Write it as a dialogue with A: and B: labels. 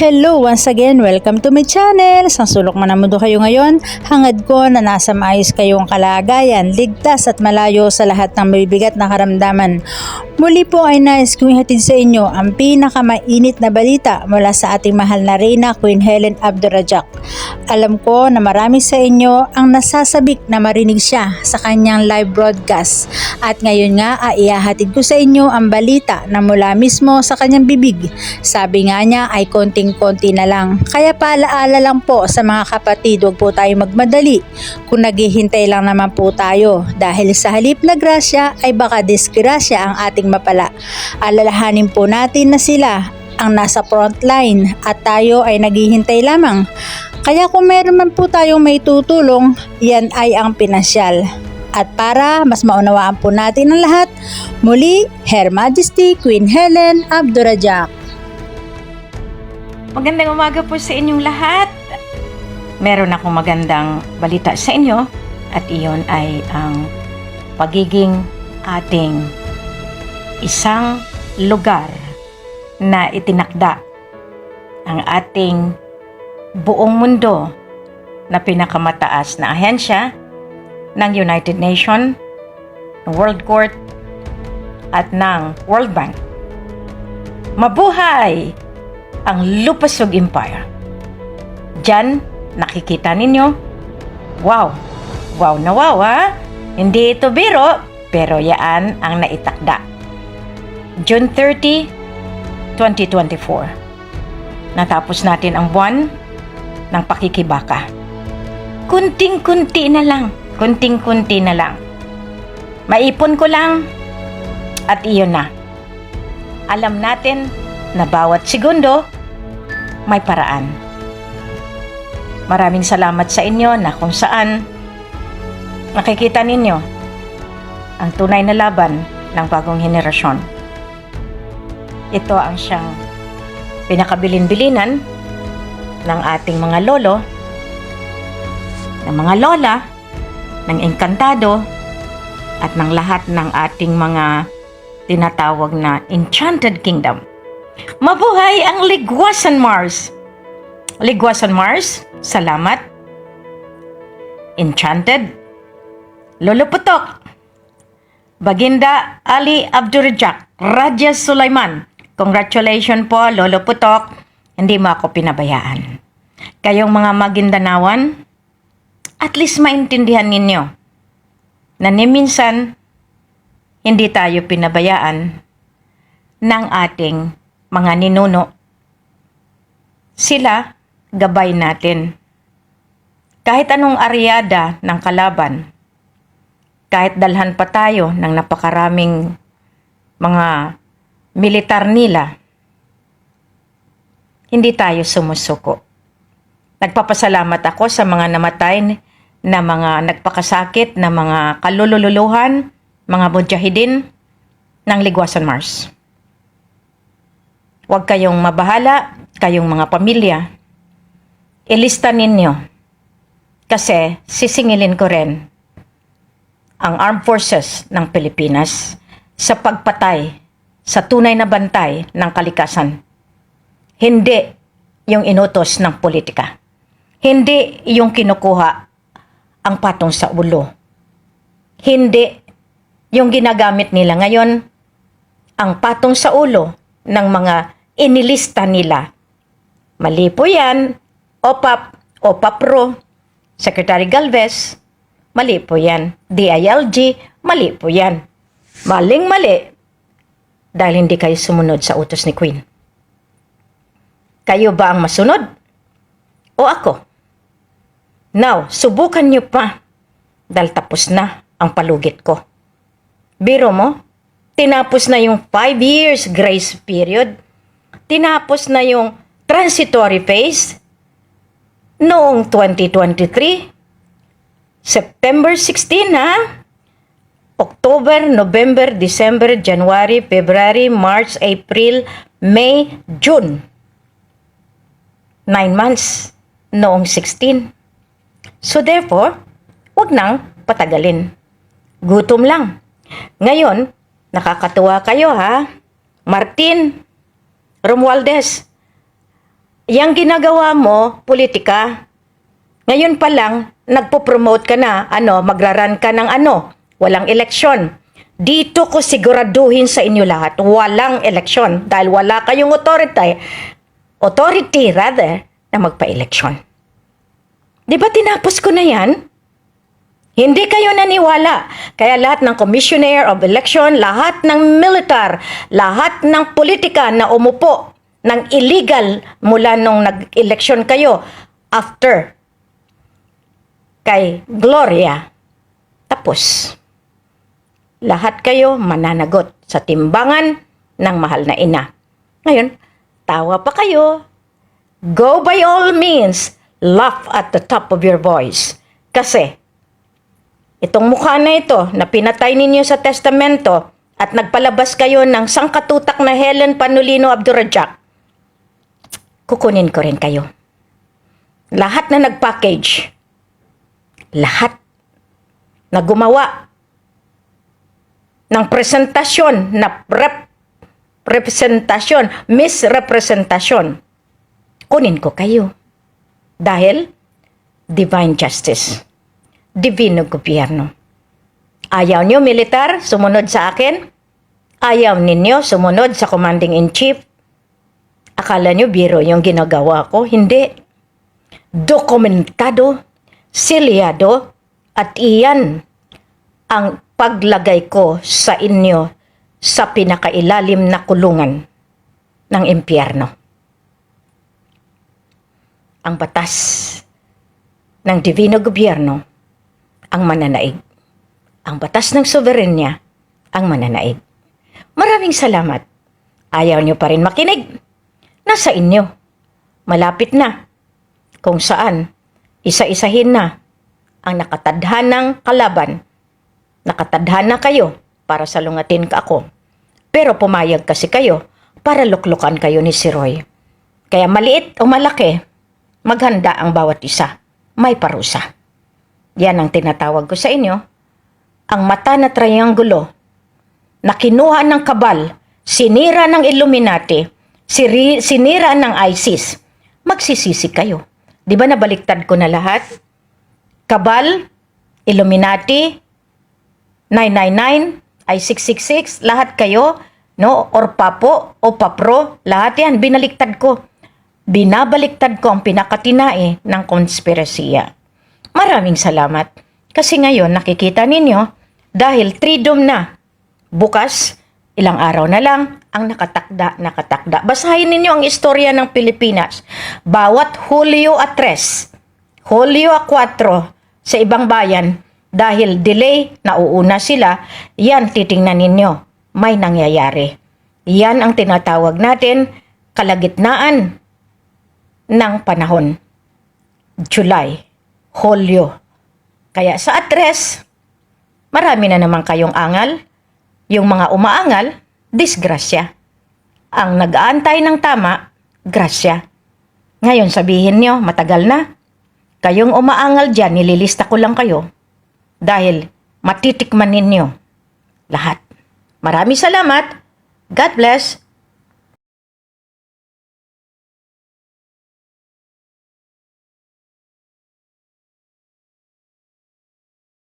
A: Hello once again, welcome to my channel. Sang sulok man ang mundo kayo ngayon, hangad ko na nasa maayos kayong kalagayan, ligtas at malayo sa lahat ng mabibigat na karamdaman. Muli po ay nais kong ihatid sa inyo ang pinakamainit na balita mula sa ating mahal na Reyna Queen Helen Abdurrajak. Alam ko na marami sa inyo ang nasasabik na marinig siya sa kanyang live broadcast at ngayon nga ay ihahatid ko sa inyo ang balita na mula mismo sa kanyang bibig. Sabi nga niya ay konting-konti na lang. Kaya paalaala lang po sa mga kapatid, huwag po tayo magmadali kung naghihintay lang naman po tayo dahil sa halip na grasya ay baka disgrasya ang ating mapala. Alalahanin po natin na sila ang nasa front line at tayo ay naghihintay lamang. Kaya kung meron man po tayong may tutulong, yan ay ang pinansyal. At para mas maunawaan po natin ang lahat, muli, Her Majesty Queen Helen Abdurrajak.
B: Magandang umaga po sa inyong lahat. Meron akong magandang balita sa inyo at iyon ay ang pagiging ating isang lugar na itinakda ang ating buong mundo na pinakamataas na ahensya ng United Nations, World Court at ng World Bank. Mabuhay! ang Lupasog Empire. Diyan, nakikita ninyo, wow, wow na wow ha? Hindi ito biro, pero yaan ang naitakda. June 30, 2024. Natapos natin ang buwan ng pakikibaka. Kunting-kunti na lang, kunting-kunti na lang. Maipon ko lang at iyon na. Alam natin na bawat segundo may paraan. Maraming salamat sa inyo na kung saan nakikita ninyo ang tunay na laban ng bagong henerasyon. Ito ang siyang pinakabilin-bilinan ng ating mga lolo, ng mga lola, ng engkantado, at ng lahat ng ating mga tinatawag na Enchanted Kingdom. Mabuhay ang Ligwasan Mars! Ligwasan Mars, salamat. Enchanted, Lolo Putok, Baginda Ali Abdurjak, Raja Sulaiman. Congratulations po, Lolo Putok. Hindi mo ako pinabayaan. Kayong mga Magindanawan, at least maintindihan ninyo na ni minsan hindi tayo pinabayaan ng ating mga ninuno. Sila, gabay natin. Kahit anong aryada ng kalaban, kahit dalhan pa tayo ng napakaraming mga militar nila, hindi tayo sumusuko. Nagpapasalamat ako sa mga namatay na mga nagpakasakit na mga kalululuhan, mga mujahidin ng Ligwasan Mars. Huwag kayong mabahala, kayong mga pamilya. Ilista ninyo. Kasi sisingilin ko rin ang Armed Forces ng Pilipinas sa pagpatay sa tunay na bantay ng kalikasan. Hindi yung inutos ng politika. Hindi yung kinukuha ang patong sa ulo. Hindi yung ginagamit nila ngayon ang patong sa ulo ng mga inilista nila. Mali po yan. OPAP, OPAPRO, Secretary Galvez, mali po yan. DILG, mali po yan. Maling mali dahil hindi kayo sumunod sa utos ni Queen. Kayo ba ang masunod? O ako? Now, subukan niyo pa dahil tapos na ang palugit ko. Biro mo, tinapos na yung 5 years grace period tinapos na yung transitory phase noong 2023. September 16 ha? October, November, December, January, February, March, April, May, June. Nine months noong 16. So therefore, wag nang patagalin. Gutom lang. Ngayon, nakakatuwa kayo ha? Martin, Romualdez, Yang ginagawa mo, politika. Ngayon pa lang, nagpo-promote ka na, ano, magraran ka ng ano, walang eleksyon. Dito ko siguraduhin sa inyo lahat, walang eleksyon dahil wala kayong authority, authority rather, na magpa-eleksyon. Di ba tinapos ko na yan? Hindi kayo naniwala. Kaya lahat ng commissioner of election, lahat ng militar, lahat ng politika na umupo ng illegal mula nung nag-eleksyon kayo after kay Gloria. Tapos, lahat kayo mananagot sa timbangan ng mahal na ina. Ngayon, tawa pa kayo. Go by all means, laugh at the top of your voice. Kasi, itong mukha na ito na pinatay ninyo sa testamento at nagpalabas kayo ng sangkatutak na Helen Panulino Abdurajak, kukunin ko rin kayo. Lahat na nag-package, lahat na gumawa ng presentasyon na rep, representasyon, misrepresentasyon, kunin ko kayo. Dahil divine justice, divino gobyerno. Ayaw niyo militar, sumunod sa akin. Ayaw ninyo sumunod sa commanding in chief. Akala niyo biro yung ginagawa ko? Hindi. Dokumentado, silyado, at iyan ang paglagay ko sa inyo sa pinakailalim na kulungan ng impyerno. Ang batas ng divino gobyerno ang mananaig. Ang batas ng soberenya ang mananaig. Maraming salamat. Ayaw niyo pa rin makinig. Nasa inyo. Malapit na. Kung saan, isa-isahin na ang nakatadhanang kalaban. Nakatadhana kayo para salungatin ka ako. Pero pumayag kasi kayo para luklukan kayo ni si Roy. Kaya maliit o malaki, maghanda ang bawat isa. May parusa. Yan ang tinatawag ko sa inyo. Ang mata na triangulo na kinuha ng kabal, sinira ng Illuminati, siri, sinira ng ISIS, magsisisi kayo. Di ba nabaliktad ko na lahat? Kabal, Illuminati, 999, ay 666, lahat kayo, no? Or papo, o papro, lahat yan, binaliktad ko. Binabaliktad ko ang pinakatinae ng konspirasiya. Maraming salamat. Kasi ngayon nakikita ninyo, dahil tridom na, bukas, ilang araw na lang, ang nakatakda, nakatakda. Basahin ninyo ang istorya ng Pilipinas. Bawat Hulyo a 3, Hulyo a 4 sa ibang bayan, dahil delay, nauuna sila, yan titingnan ninyo, may nangyayari. Yan ang tinatawag natin, kalagitnaan ng panahon. July, Hulyo. Kaya sa address, marami na naman kayong angal. Yung mga umaangal, disgrasya. Ang nag-aantay ng tama, grasya. Ngayon sabihin nyo, matagal na. Kayong umaangal dyan, nililista ko lang kayo. Dahil matitikman ninyo lahat. Maraming salamat. God bless.